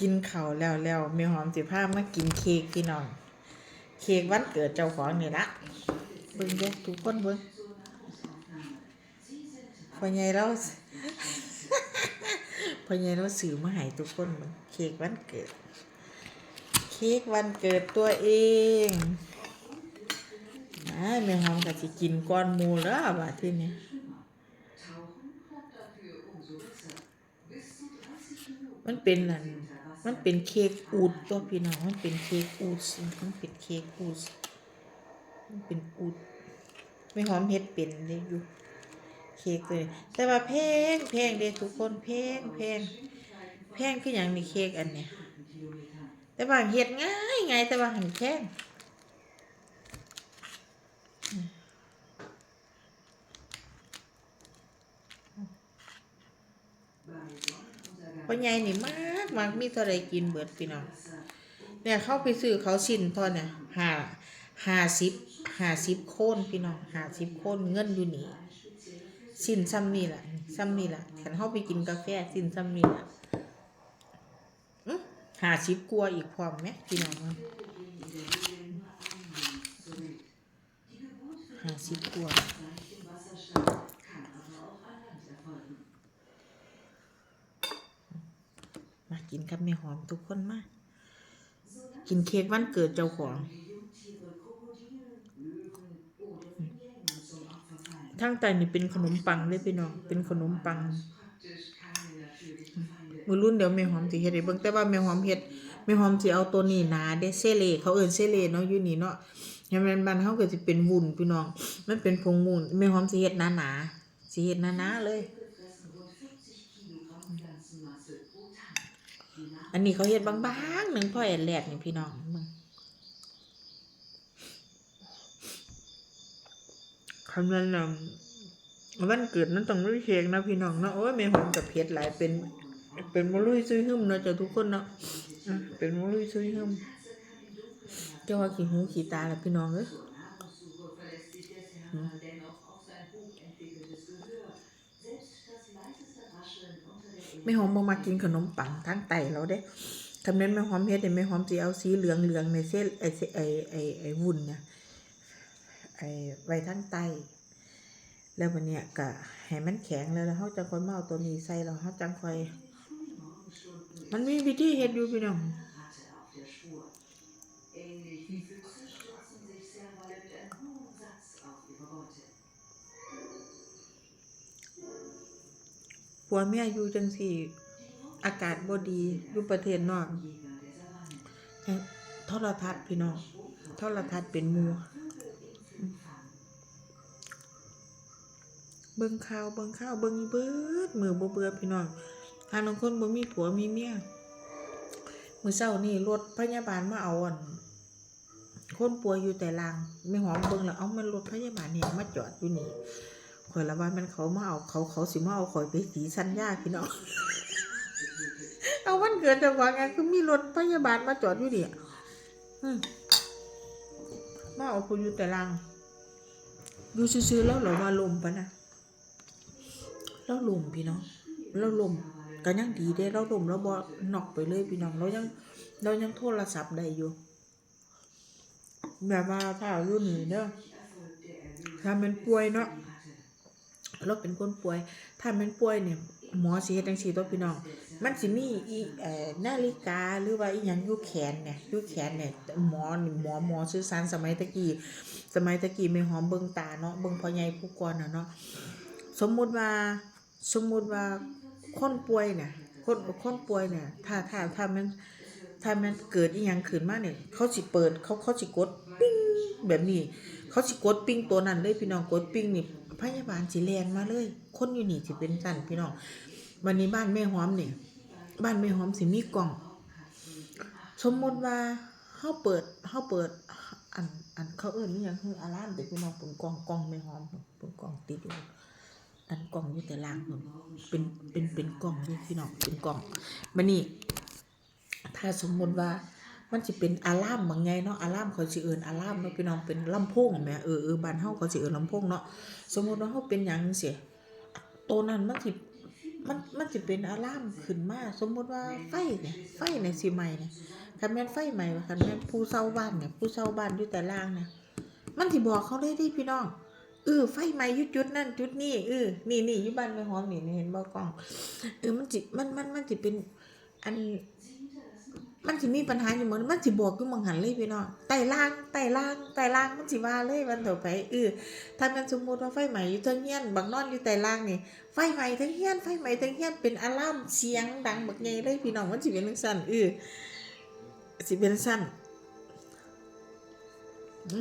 กินข้าวแล้วแล้วม่หอมสิพามากินเค้กพี่น้อง เค้กวันเกิดเจ้าของนี่ละเบิ่งเด้ทุกคนเบิ่งพ่อใหญ่เราพ่อใหญ่เราซื้อมาให้ทุกคนเบิ่งเค้กวันเกิด เค้กวันเกิดตัวเองอ่าแม่หอมก็สิกินก้อนหมูแล้วบาดที่นี้มันเป็นนั่น มันเป็นเค้กอูดตัวพี่น้องมันเป็นเค้กอูดมันเป็นเค้กอูดมันเป็นอูดไม่หอมเห็ดเป็นเลยอยู่เค้กเลยแต่ว่าแพงแพงเด้ทุกคนแพงแพงแพงคืออย่างมีเค้กอันเนี้ยแต่ว่าเห็ดง่ายง่ายแต่ว่าหันแพง พ่อใหญ่นี่มากมากมีเท่าไรกินเบิดพี่น้องเนี่ยเข้าไปซื้อเขาสินทอนเนี่ยห้าห้าสิบห้าสิบโคนพี่น้องห้าสิบโคนเงินอยู่นี่สินซ้ำนี่แหละซ้ำนี่แหละฉันเข้าไปกินกาแฟสินซ้ำนี่แหละห้าสิบกลัวอีกพร้อมไหมพี่น้องห้าสิบกลัวามา กินกับแม่หอมทุกคนมาก กินเค้กวันเกิดเจ้าของ ทั้งแต่นี่เป็นขนมปังเลยพี่น้อง เป็นขนมปัง มือรุ่นเดี๋ยวแม่หอมสิเฮ็ดให้เบิ่งแต่ว่าแม่หอมเฮ็ดแม่หอมสิเอาตัวนี้หนาเด้เซเลเขาเอิ้นเซเลเนาะอยู่นี่เนาะยามนั้นบ้านเฮาก็สิเป็นวุ้นพี่น้อง มันเป็นผงวุ้นแม่หอมสิเฮ็ดหนาๆสิเฮ็ดหนาๆเลย อันนี้เขาเฮ็ดบางๆหนึ่งพ่อแอนแรกนี่พี่น้องมึงคำนั้นน่ะวันเกิดนั้นต้องไม่เค้กนะพี่น้องเนาะโอ้ยแม่หอมกับเพชรหลายเป็น เป็นมลุยซุยหึมเนาะจ้ะทุกคนเนาะเป็นมลุยซุยหึมเจ้าว่าขี้หูขี้ตาแหล้วพี่น้องเอ้ย ไม่หอมบ่มากินขนมปังทั้งไตแล้วเด้คำนั้นไม่หอมเฮ็ดเนี่ยไม่หอมสีเอาสีเหลืองเหลืองๆในเส้นไอเส้นไอไอไอวุ่นเนี่ยไอไว้ทั้งไตแล้ววันเนี้ยก็ให้มันแข็งแล้วแล้วเขาจะคอยมาเมาตัวนี้ใส่แล้วเขาจังคอย มันมีวิธีเฮ็ดอยู่พี่น้อง ผัวเมียอยู่จังสี่ อากาศบ่ดีอยู่ประเทศนอกโทรทัศน์พี่น้องโทรทัศน์เป็นมูเบิ่งข่าวเบิ่งข่าวเบิ่งเบิดมือบ่เบื่อพี่น้องทางบางคนบ่มีผัวมีเมียมื้อเช้านี่รถพยาบาลมาเอาอันคนป่วยอยู่แต่ลางไม่หอมเบิ่งแล้วเอามันรถพยาบาลเนี่ยมาจอดอยู่นี่ ข่อยละว่ามันเขามาเอาเขาเขาสิมาเอาข่อยไปสีสัญญาพี่น้องเอาวันเกิดจังหวะไงคือมีรถพยาบาลมาจอดอยู่นี่อืมาเอาคนอยู่แต่ลางอยู่ซื่อๆแล้วเหรอว่าลมปะนะเราลมพี่น้องเราลมก็ยังดีเด้เราลมเราบ่นอกไปเลยพี่น้องเรายังเรายังโทรศัพท์ได้อยู่แบบว่าถ้าอยู่นี่เด้อถ้ามันป่วยเนาะ เราเป็นคนป่วย ถ้ามันป่วยเนี่ยหมอสิเฮ็ดจังซี่ตัวพี่น้อง มันสิมีอีเอ่อนาฬิกาหรือว่าอีหยังอยู่แขนเนี่ยอยู่แขนเนี่ยหมอนี่หมอหมอสื่อสารสมัยตะกี้สมัยตะกี้ไม่หอมเบิ่งตาเนาะเบิ่งพ่อใหญ่ผู้ก่อนน่ะเนาะสมมุติว่าสมมุติว่าคนป่วยเนี่ยคนคนป่วยเนี่ยถ้าถ้าถ้ามันถ้ามันเกิดอีหยังขึ้นมาเนี่ยเขาสิเปิดเขาเขาสิกดปิ้งแบบนี้ เขาสิกดปิ้งตัวนั้นเลยพี่น้องกดปิ้งนี่ พยาบาลสิแลนมาเลย คนอยู่นี่สิเป็นสั่นพี่น้องวันนี้บ้านแม่หอมเนี่ยบ้านแม่หอมสิมีกล่อง สมมติว่าเฮาเปิดเฮาเปิด อันอันเขาเอิ้นนี่ยังคืออารามแต่พี่น้องเป็นกล่องกล่องแม่หอมเป็นกล่องติดอยู่อันกล่องอยู่แต่ล่างนู่นเป็นเป็นเป็นกล่องด้วยพี่น้องเป็นกล่องมันนี่ถ้าสมมติว่า มันจะเป็นอะลามบางไงเนาะอะลามเขาสิเอิ้นอะลามเนาะพี่น้องเป็นลำโพงแม่เออเออบ้านเฮาเขาสิเอิ้นลำโพงเนาะสมมุติว่าเฮาเป็นหยังจังซี่ตัวนั้นมันสิมันมันสิเป็นอะลามขึ้นมาสมมติว่าไฟเนี่ยไฟเนี่ยสิไหม้เนี่ยคันแม่นไฟไหม่คันแม่นผู้เช่าบ้านเนี่ยผู้เช่าบ้านอยู่แต่ล่างเนี่ยมันสิบอกเขาเลยเดิพี่น้องเออไฟไหม้ยู่จุดนั่นจุดนี้เออนี่นี่อยู่บ้านแม่หอมนี่นี่เห็นบ่กล้องเออมันสิมันมันมันสิเป็นอัน มันสิมีปัญหาอยู่หมดมันสิบอกอยู่มองหันเลยพี่น้องไต่ล่างไต่ล่างไต่ล่างมันสิว่าเลยวันต่อไปเออถ้ามันสมมุติว่าไฟไหม้อยู่เทิงเฮียนบักนอนอยู่ไต่ล่างนี่ไฟไหม้เทิงเฮียนไฟไหม้เทิงเฮียนเป็นอะลามเสียงดังบักใหญ่เลยพี่น้องมันสิเป็นจังซั่นเออสิเป็นซั่น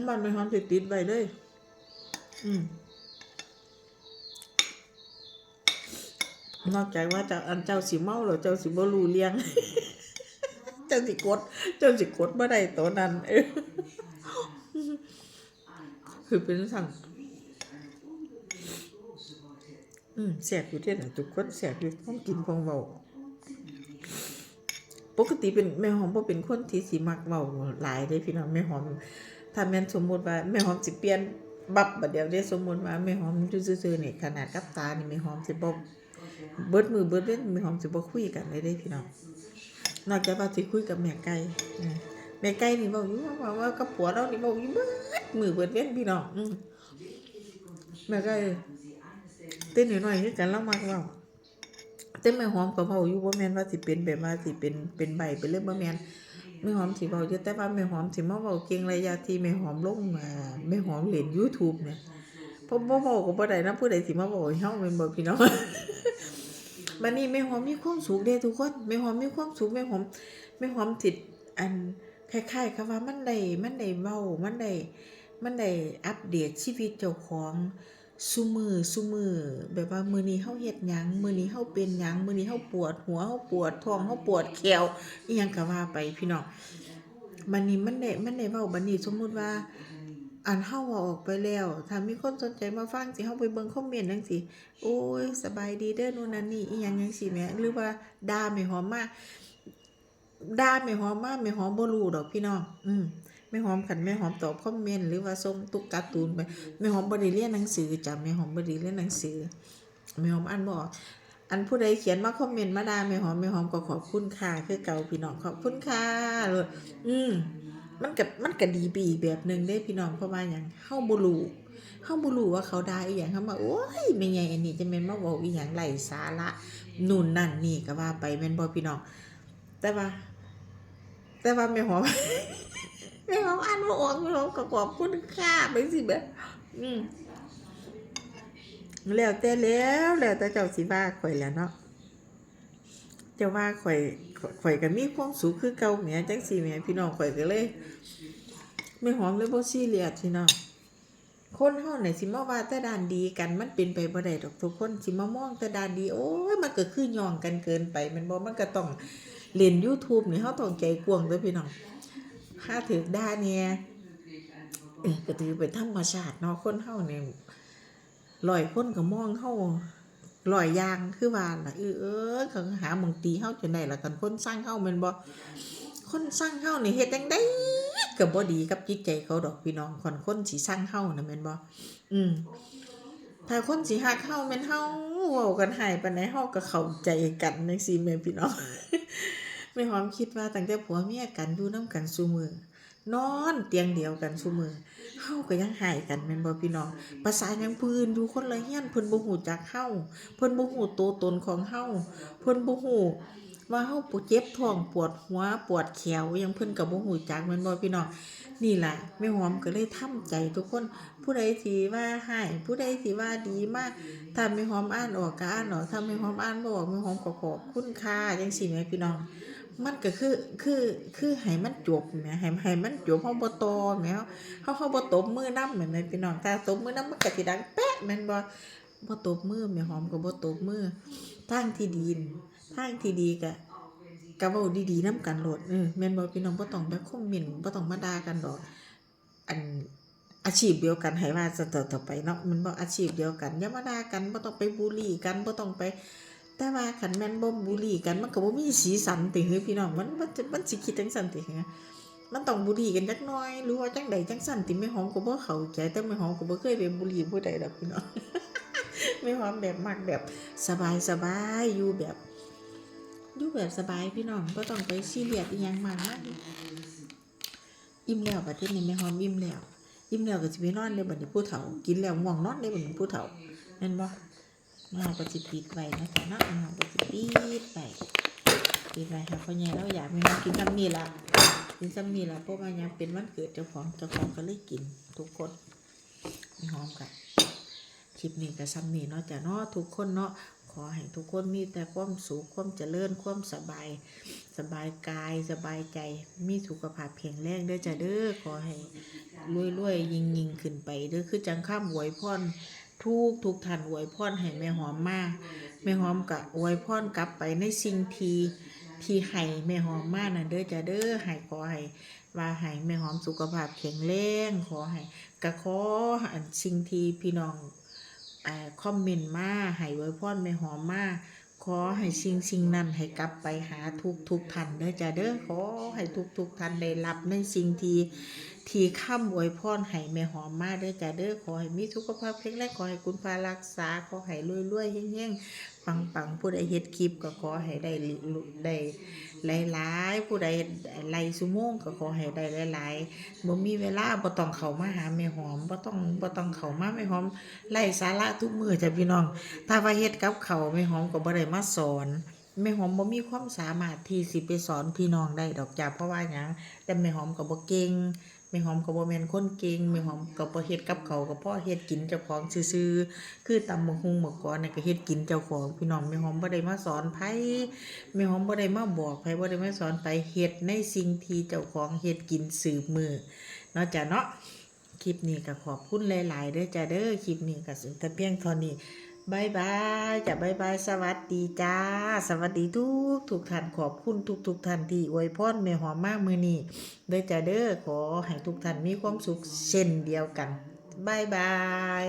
มันเป็นความสิดติดไว้เลย อืมนอกจากว่าเจ้าอันเจ้าสิเมาหรือเจ้าสิบ่รูเรื่อง เจ้าสิกด เจ้าสิกดบ่ได้ตัวนั้นเออคือเป็นสั่งอืมแสบอยู่ที่ไหนทุกคนแสบอยู่ต้องกินของเบาปกติเป็นแม่หอมบ่เป็นคนที่สิมักเบาหลายเด้พี่น้องแม่หอม ถ้าแม่นสมมติว่าแม่หอมสิเปลี่ยนบับบัดเดียวได้สมมติว่าแม่หอมซื่อๆนี่ขนาดกับตานี่แม่หอมสิบ่เบิดมือเบิดเว้นแม่หอมสิบ่คุยกันเลยเด้พี่น้อง นอกจากว่าสิคุยกับแม่ไก่แม่ไก่นี่บอกอยู่ว่าว่ากับผัวเรานี่บอกอยู่เบิดมือเบิดเว้นพี่น้องแม่ไก่เต้นหน่อยๆคือกันแล้วมากว้าเต้นแม่หอมก็เว้าอยู่บ่แมนว่าสิเป็นแบบว่าสิเป็นเป็นใบเป็นเรื่องบ่แมนแม่หอมสิเว้าอยู่แต่ว่าแม่หอมสิมาเว้าเก่งระยะที่แม่หอมลงมาแม่หอมเล่น YouTube เนี่ยเพราะบ่เว้าก็บ่ได้นะผู้ใดสิมาเว้าให้เฮาแม่นบ่พี่น้อง บัดนี้แม่หอมมีความสุขเด้ทุกคนแม่หอมมีความสุขแม่หอมแม่หอมติดอันคล้ายๆกับว่ามันได้มันได้เว้ามันได้มันได้อัปเดตชีวิตเจ้าของซุมือซุมือแบบว่ามือนี้เฮาเฮ็ดหยังมือนี้เฮาเป็นหยังมือนี้เฮาปวดหัวเฮาปวดท้องเฮาปวดแขวอีหยังก็ว่าไปพี่น้องบัดนี้มันได้มันได้เว้าบัดนี้สมมุติว่า อันเฮาอาออกไปแล้ว ถ้ามีคนสนใจมาฟังสิเฮาไปเบิ่งคอมเมนต์จังซี่โอ้ยสบายดีเด้อนู่นนั่นนี่อีหยังจังซี่แหมหรือว่าด่าแม่หอมมากด่าแม่หอมมาแม่หอมบ่รู้ดอกพี่น้องอืมแม่หอมคันแม่หอมตอบคอมเมนต์หรือว่าส่งตุ๊กการ์ตูนไปแม่หอมบ่ได้เรียนหนังสือจ้ะแม่หอมบ่ได้เรียนหนังสือแม่หอมอ่านบ่ออกอันผู้ใดเขียนมาคอมเมนต์มาด่าแม่หอมแม่หอมก็ขอบคุณค่ะคือเก่าพี่น้องขอบคุณค่ะเลยอืม มันก็มันก็ดีไปอีกแบบหนึ่งเด้พี่น้องเพราะว่าหยังเฮาบ่รู้เฮาบ่รู้ว่าเขาได่าอีหยังเฮามาโอ้ยแม่ใหญ่อันนี้จะแม่นมาเว้าอีหยังไร้สาระนู่นนั่นนี่ก็ว่าไปแม่นบ่พี่น้องแต่ว่า แต่ว่าแม่หอมแม่หอมอ่านบ่ออกแม่หอมก็ขอบคุณค่ะไปสิแบบอืมแล้วแต่แล้วแล้วแต่เจ้าสิว่าข่อยแล้วเนาะ จ้าว่าข่อยข่อยก็มีความสุขคือเก่าแหมจังซี่แหมพี่น้องข่อยก็เลยไม่หอมเลยบ่ซีเรียสพี่น้องคนเฮาไหนสิมาว่าแต่ด้านดีกันมันเป็นไปบ่ได้ดอกทุกคนสิมามองแต่ด้านดี โอ้ยมันก็คือย่องกันเกินไป มันบ่มันก็ต้องเล่น YouTube นี่เฮาต้องใจกว้างเด้อพี่น้องถ้าถึกด่านเนี่ยเออก็ถือเป็นธรรมชาติเนาะคนเฮาเนี่ยร้อยคนก็มองเฮา ร้อยยางคือว่าล่ะเออเออเขาหาหมองตีเฮาจนได้ล่ะกันคนสร้างเฮาแม่นบ่คนสร้างเฮานี่เฮ็ดจังได๋ก็บ่ดีกับจิตใจเขาดอกพี่น้องคนคนสิสร้างเฮานะแม่นบ่อืมถ้าคนสิฮักเฮาแม่นเฮาเว้ากันให้ปานใดเฮาก็เข้าใจกันจังซี่แม่พี่น้องแม่หอมคิดว่าตั้งแต่ผัวเมียกันอยู่นํกันซุมื้อ นอนเตียงเดียวกันซุมือเฮาก็ยังให้กันแม่นบ่พี่น้องภาษายังพื้นอยู่คนละเฮียนเพิ่นบ่ฮู้จักเฮาเพิ่นบ่ฮู้ตัวตนของเฮาเพิ่นบ่ฮู้ว่าเฮาปวดเจ็บท้องปวดหัวปวดแขวยังเพิ่นก็บ่ฮู้จักแม่นบ่พี่น้องนี่ล่ะแม่หอมก็เลยทำใจทุกคน ผู้ใดที่ว่าให้ผู้ใดที่ว่าดีมากถ้าแม่หอมอ่านออกก็อ่านออกถ้าแม่หอมอ่านบ่ออกแม่หอมก็ขอบคุณค่ะจังซี่แหมพี่น้อง มันก็คือคือคือให้มันจบแหมให้ให้มันจบเฮาบ่ต่อแหมเฮาเฮาบ่ตบมือนำแม่นพี่น้องถ้าตบมือนำมันก็สิดังแป๊ะแม่นบ่บ่ตบมือแม่หอมก็บ่ตบมือทางที่ดีนทางที่ดีก็ก็เว้าดีๆนํกันโลดเออแม่นบ่พี่น้องบ่ต้องไปคอมเมนต์บ่ต้องมาด่ากันดอก อันอาชีพเดียวกันให้ว่าจะต่อต่อไปเนาะมันบ่อาชีพเดียวกันอย่ามาด่ากันบ่ต้องไปบูลลี่กันบ่ต้องไป แต่ว่าคันแม่นบ่บูลลี่กันมันก็บ่มีสีสันติเฮ้ยพี่น้องมันมันมันสิคิดจังซั่นติฮ้ยมันต้องบูลลี่กันจักหน่อยหรือว่าจังใดจังซั่นติแม่หอมก็บ่เข้าใจแต่แม่หอมก็บ่เคยไปบูลลี่ผู้ใดดอกพี่น้องแม่หอมแบบมักแบบสบายสบายอยู่แบบอยู่แบบสบายพี่น้องบ่ต้องไปซีเรียสอีหยังมากมายอิ่มแล้วประเทศนี้แม่หอมอิ่มแล้วอิ่มแล้วก็สิไปนอนเลยบัดนี้ผู้เฒ่ากินแล้วง่วงนอนเลยบัดนี้ผู้เฒ่าแม่นบ่ แม่หอมก็สิปิดไว้นะจ๊ะเนาะแม่หอมก็สิปิดไว้ปิดไว้ค่ะพ่อใหญ่เราอยากม่หอมกินซ้ำนี่ละกินซ้ำนี่ละเพราะว่ายังเป็นวันเกิดเจ้าของเจ้าของก็เลยกินทุกคนม่หอมก็คลิปนี้ก็ซ้ำนี้เนาะจ้ะเนาะทุกคนเนาะขอให้ทุกคนมีแต่ความสุขความเจริญความสบาย สบายกายสบายใจ มีสุขภาพแข็งแรงเด้อจ้ะเด้อขอให้รวยๆยิ่งๆขึ้นไปเด้อคือจังข้ามอวยพร ทุกทุกท่านอวยพรให้แม่หอมมาแม่หอมกับอวยพรกลับไปในสิ่งที่ที่ให้แม่หอมมานั่นเด้อจ้ะเด้อให้ขอให้ว่าให้แม่หอมสุขภาพแข็งแรงขอให้กระขออันสิ่งที่พี่น้องอ่าคอมเมนต์มาให้ไว้พรแม่หอมมา อให้สิ่งสิ่งนั้นให้กลับไปหาทุกทุกท่านเด้อจ้าเด้อขอให้ทุกทุกท่านได้รับในสิ่งที่ที่ข้ามอวยพรให้แม่หอมมาเด้อจ้าเด้อขอให้มีสุขภาพแข็งแรงขอให้คุณพารักษาขอให้รวยๆเฮงๆ ปังๆผู้ใดเฮ็ดคลิปก็ขอให้ได้ได้หลายๆผู้ใดไล่สุโมงก็ขอให้ได้หลายๆบ่มีเวลาบ่ต้องเข้ามาหาแม่หอมบ่ต้องบ่ต้องเข้ามาแม่หอมไล่สาระทุกมือจ้ะพี่น้อง ถ้าว่าเฮ็ดกับเขาแม่หอมก็บ่ได้มาสอนแม่หอมบ่มีความสามารถที่สิไปสอนพี่น้องได้ดอกจ้ะเพราะว่าหยังแต่แม่หอมก็บ่เก่ง ม่หอมก็บ่แมนคนเก่งม่หอมก็บ่เฮ็ดกับเขาวก็พอเฮ็ดกินเจ้าของซื่อๆคือตำบักหุ่งเมื่อก่อนน่ะก็เฮ็ดกินเจ้าของพี่น้องม่หอมบ่ได้มาสอนไผแม่หอมบ่ได้มาบอกไผบ่ได้มาสอนไผเฮ็ดในสิ่งที่เจ้าของเฮ็ดกินสืบมือเนาะจ้ะเนาะคลิปนี้ก็ขอบคุณหลายๆเด้อจ้าเด้อคลิปนี้ก็สิแต่เพียงเท่านี้ บายบายจ้ะบายบายสวัสดีจ้า สวัสดีทุกทุกท่านขอบคุณทุกทุกท่านที่อวยพรเมหอมมากมือนี้เด้อจ้าเด้อขอให้ทุกท่านมีความสุขเช่นเดียวกันบายบาย